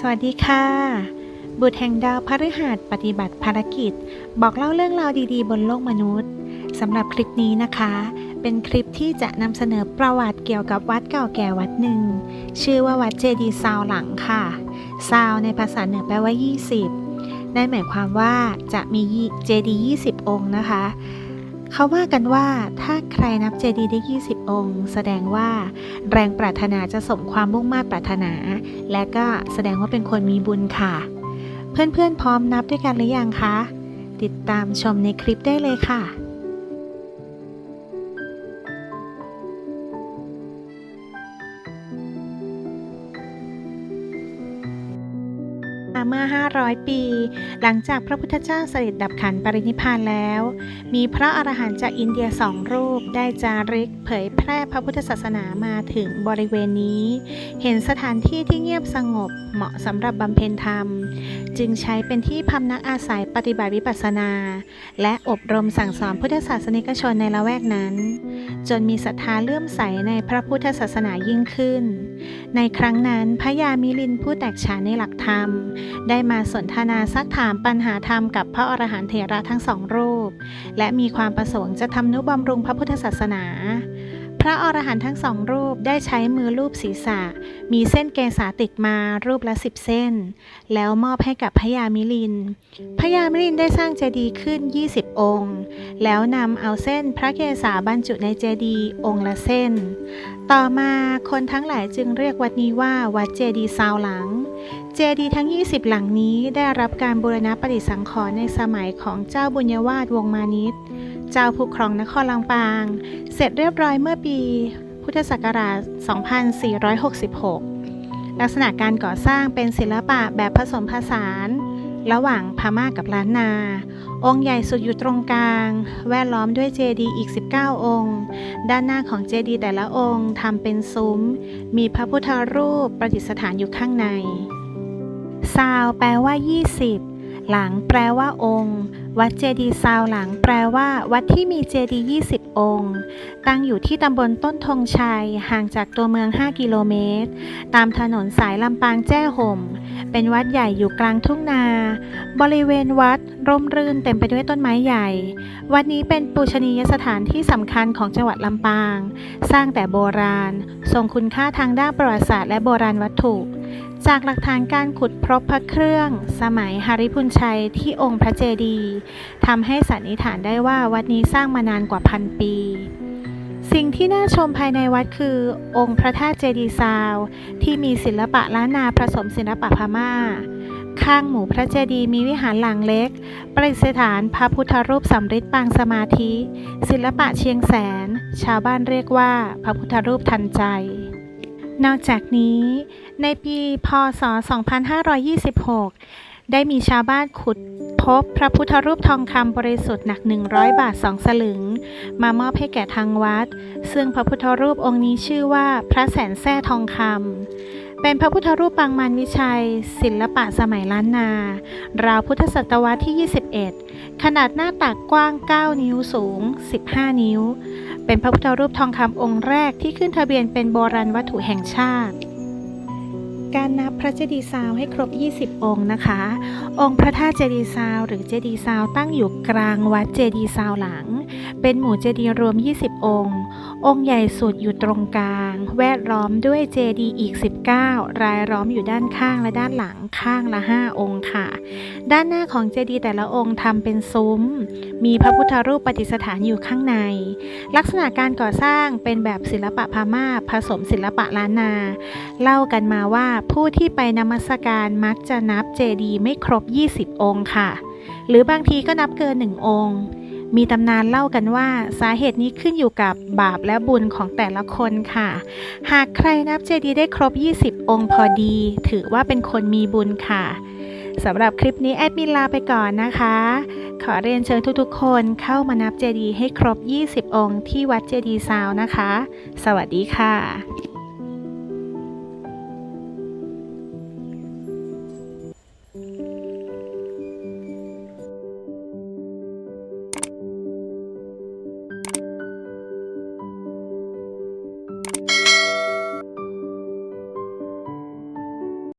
สวัสดีค่ะ บุตรแห่งดาวพฤหัสปฏิบัติภารกิจ บอกเล่าเรื่องราวดีๆ บนโลกมนุษย์สำหรับคลิปนี้นะคะ เป็นคลิปที่จะนำเสนอประวัติเกี่ยวกับวัดเก่าแก่วัดหนึ่ง ชื่อว่าวัดเจดีซาวหลังค่ะ ซาวในภาษาเหนือแปลว่า 20 นั่นหมายความว่าจะมีเจดีย์20 องค์นะคะ เขาว่ากันว่าถ้าใครนับเจดีย์ได้ 20 องค์ แสดงว่าแรงปรารถนาจะสมความมุ่งมา่ปรารถนา และก็แสดงว่าเป็นคนมีบุญค่ะ เพื่อนๆพร้อมนับด้วยกันหรือยังคะ ติดตามชมในคลิปได้เลยค่ะ มื่อ 500 ปี หลังจากพระพุทธเจ้าเสด็จดับขันปรินิพพานแล้ว มีพระอรหันต์จากอินเดียสองรูปได้จาริกเผยแพร่พระพุทธศาสนามาถึงบริเวณนี้ เห็นสถานที่ที่เงียบสงบเหมาะสำหรับบำเพ็ญธรรม จึงใช้เป็นที่พำนักอาศัยปฏิบัติวิปัสสนา และอบรมสั่งสอนพุทธศาสนิกชนในละแวกนั้น จนมีศรัทธาเลื่อมใสในพระพุทธศาสนายิ่งขึ้น ในครั้งนั้นพระยามิลินผู้แตกฉานในหลักธรรมได้มาสนทนาซักถามปัญหาธรรมกับพระอรหันต์เถระทั้งสองรูป และมีความประสงค์จะทำนุบำรุงพระพุทธศาสนา พระอรหันต์ทั้งสองรูปได้ใช้มือลูบศีรษะ มีเส้นเกษาติดมารูปละสิบเส้น แล้วมอบให้กับพระยามิลินพระยามิลินได้สร้างเจดีย์ขึ้น 20 องค์ แล้วนำเอาเส้นพระเกศาบรรจุในเจดีย์องค์ละเส้น ต่อมาคนทั้งหลายจึงเรียกวัดนี้ว่าวัดเจดีย์ซาวหลัง เจดีย์ทั้ง 20 หลังนี้ได้รับการบูรณะปฏิสังขรณ์ในสมัยของเจ้าบุญยวาสวงมานิต เจ้าผู้ครองนครลำปาง เสร็จเรียบร้อยเมื่อปี พุทธศักราช 2466 ลักษณะการก่อสร้างเป็นศิลปะแบบผสมผสาน ระหว่างพม่ากับล้านนา องค์ใหญ่สุดอยู่ตรงกลาง แวดล้อมด้วยเจดีย์อีก 19 องค์ ด้านหน้าของเจดีย์แต่ละองค์ทำเป็นซุ้ม มีพระพุทธรูปประดิษฐานอยู่ข้างใน ซาวแปลว่า 20 หลังแปลว่าองค์ วัดเจดีซาวหลังแปลว่า วัดที่มีเจดีย์20 องค์ ตั้งอยู่ที่ตำบลต้นธงชัย ห่างจากตัวเมือง 5 กิโลเมตร ตามถนนสายลำปางแจ้ห่ม เป็นวัดใหญ่อยู่กลางทุ่งนา บริเวณวัดร่มรื่นเต็มไปด้วยต้นไม้ใหญ่ วัดนี้เป็นปูชนียสถานที่สำคัญของจังหวัดลำปาง สร้างแต่โบราณ ทรงคุณค่าทางด้านประวัติศาสตร์และโบราณวัตถุ จากหลักฐานการขุดพบพระเครื่อง สมัยหาริพุนชัยที่องค์พระเจดีย์ทำให้สันนิษฐานได้ว่าวัดนี้สร้างมานานกว่าพันปี สิ่งที่น่าชมภายในวัดคือ องค์พระธาตุเจดีย์ซาว ที่มีศิลปะล้านนาผสมศิลปะพม่า ข้างหมู่พระเจดีย์มีวิหารหลังเล็ก ประดิษฐานพระพุทธรูปสำริดปางสมาธิ ศิลปะเชียงแสน ชาวบ้านเรียกว่าพระพุทธรูปทันใจ นอกจากนี้ในปีพศ 2526 ได้มีชาวบ้านขุดพบพระพุทธรูปทองคำบริสุทธิ์หนัก 100 บาท2สลึง มามอบให้แก่ทางวัด ซึ่งพระพุทธรูปองค์นี้ชื่อว่าพระแสนแท้ทองคำเป็นพระพุทธรูปปางมารวิชัย ศิลปะสมัยล้านนา ราวพุทธศตวรรษที่ 21 ขนาดหน้าตักกว้าง 9 นิ้วสูง 15 นิ้ว เป็นพระพุทธรูปทองคำองค์แรกที่ขึ้นทะเบียนเป็นโบราณวัตถุแห่งชาติ การนับพระเจดีย์ซาวให้ครบ 20 องค์นะคะ องค์พระธาตุเจดีย์ซาวหรือเจดีย์ซาวตั้งอยู่กลางวัดเจดีย์ซาวหลัง เป็นหมู่เจดีย์รวม 20 องค์ องค์ใหญ่สุดอยู่ตรงกลาง แวดล้อมด้วยเจดีย์อีก 19 รายล้อมอยู่ด้านข้างและด้านหลังข้างละ 5 องค์ค่ะ ด้านหน้าของเจดีย์แต่ละองค์ทำเป็นซุ้ม มีพระพุทธรูปประดิษฐานอยู่ข้างใน ลักษณะการก่อสร้างเป็นแบบศิลปะพม่าผสมศิลปะล้านนา เล่ากันมาว่าผู้ที่ไปนมัสการมักจะนับเจดีย์ไม่ครบ 20 องค์ค่ะ หรือบางทีก็นับเกินหนึ่งองค์ มีตำนานเล่ากันว่าสาเหตุนี้ขึ้นอยู่กับบาปและบุญของแต่ละคนค่ะ หากใครนับเจดีย์ได้ครบ 20 องค์พอดี ถือว่าเป็นคนมีบุญค่ะสำหรับคลิปนี้แอดมินลาไปก่อนนะคะ ขอเรียนเชิญทุกๆ คนเข้ามานับเจดีย์ให้ครบ 20 องค์ที่วัดเจดีย์ซาวนะคะ สวัสดีค่ะ